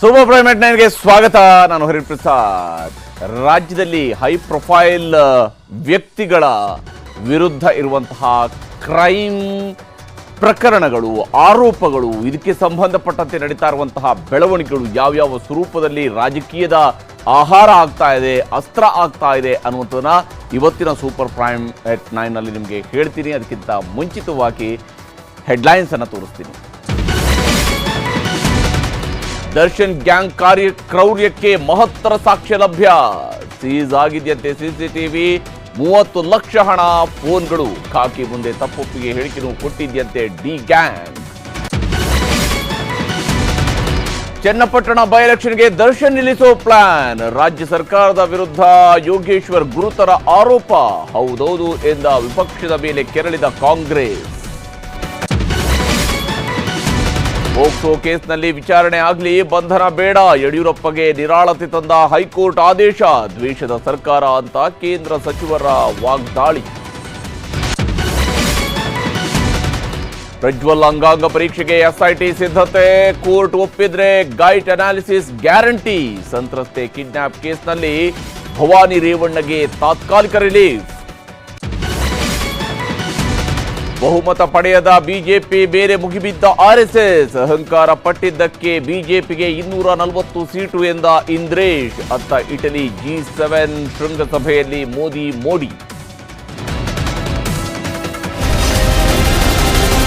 Super primate ನೈನ್ಗೆ ಸ್ವಾಗತ. ನಾನು ಹರಿಪ್ರಸಾದ್ ರಾಜ್ಯದಲ್ಲಿ ಹೈ ಪ್ರೊಫೈಲ್ ವ್ಯಕ್ತಿಗಳ ವಿರುದ್ಧ ಇರುವಂತಹ ಕ್ರೈಮ್ ಪ್ರಕರಣಗಳು, ಆರೋಪಗಳು, ಇದಕ್ಕೆ ಸಂಬಂಧಪಟ್ಟಂತೆ ನಡೀತಾ ಇರುವಂತಹ ಬೆಳವಣಿಗೆಗಳು ಯಾವ್ಯಾವ ಸ್ವರೂಪದಲ್ಲಿ ರಾಜಕೀಯದ ಆಹಾರ ಆಗ್ತಾ ಇದೆ, ಅಸ್ತ್ರ ಆಗ್ತಾ ಇದೆ ಅನ್ನುವಂಥದ್ದನ್ನ ಇವತ್ತಿನ ಸೂಪರ್ ಪ್ರೈಮ್ ಎಟ್ ನೈನಲ್ಲಿ ನಿಮಗೆ ಹೇಳ್ತೀನಿ. ಅದಕ್ಕಿಂತ ಮುಂಚಿತವಾಗಿ ಹೆಡ್ಲೈನ್ಸ್ ಅನ್ನು ತೋರಿಸ್ತೀನಿ. ದರ್ಶನ್ ಗ್ಯಾಂಗ್ ಕಾರ್ಯ ಕ್ರೌರ್ಯಕ್ಕೆ ಮಹತ್ತರ ಸಾಕ್ಷ್ಯ ಲಭ್ಯ. ಸೀಸ್ ಆಗಿದೆಯಂತೆ ಸಿಸಿಟಿವಿ ಮೂವತ್ತು ಲಕ್ಷ ಹಣ ಫೋನ್ಗಳು ಖಾಕಿ ಮುಂದೆ ತಪ್ಪೊಪ್ಪಿಗೆ ಹೇಳಿಕೆಯನ್ನು ಕೊಟ್ಟಿದ್ಯಂತೆ ಡಿ ಗ್ಯಾಂಗ್. ಚನ್ನಪಟ್ಟಣ ಬೈ ಎಲೆಕ್ಷನ್ಗೆ ದರ್ಶನ್ ನಿಲ್ಲಿಸೋ ಪ್ಲಾನ್. ರಾಜ್ಯ ಸರ್ಕಾರದ ವಿರುದ್ಧ ಯೋಗೇಶ್ವರ್ ಗುರುತರ ಆರೋಪ. ಹೌದೌದು ಎಂದ ವಿಪಕ್ಷದ ಮೇಲೆ ಕೆರಳಿದ ಕಾಂಗ್ರೆಸ್. ಪೋಕ್ಸೋ ಕೇಸ್ನಲ್ಲಿ ವಿಚಾರಣೆ ಆಗಲಿ, ಬಂಧನ ಬೇಡ. ಯಡಿಯೂರಪ್ಪಗೆ ನಿರಾಳತೆ ತಂದ ಹೈಕೋರ್ಟ್ ಆದೇಶ. ದ್ವೇಷದ ಸರ್ಕಾರ ಅಂತ ಕೇಂದ್ರ ಸಚಿವರ ವಾಗ್ದಾಳಿ. ಪ್ರಜ್ವಲ್ ಅಂಗಾಂಗ ಪರೀಕ್ಷೆಗೆ ಎಸ್ಐಟಿ ಸಿದ್ಧತೆ. ಕೋರ್ಟ್ ಒಪ್ಪಿದ್ರೆ ಗೈಟ್ ಅನಾಲಿಸಿಸ್ ಗ್ಯಾರಂಟಿ. ಸಂತ್ರಸ್ತೆ ಕಿಡ್ನಾಪ್ ಕೇಸ್ನಲ್ಲಿ ಭವಾನಿ ರೇವಣ್ಣಗೆ ತಾತ್ಕಾಲಿಕ ರಿಲೀಫ್. ಬಹುಮತ ಪಡೆಯದ ಬಿಜೆಪಿ ಬೇರೆ ಮುಗಿಬಿದ್ದ ಆರ್ಎಸ್ಎಸ್ ಅಹಂಕಾರ ಪಟ್ಟಿದ್ದಕ್ಕೆ ಬಿಜೆಪಿಗೆ ಇನ್ನೂರ ನಲವತ್ತು ಸೀಟು ಎಂದ ಇಂದ್ರೇಶ್. ಅತ್ತ ಇಟಲಿ ಜಿ ಸೆವೆನ್ ಶೃಂಗಸಭೆಯಲ್ಲಿ ಮೋದಿ ಮೋಡಿ.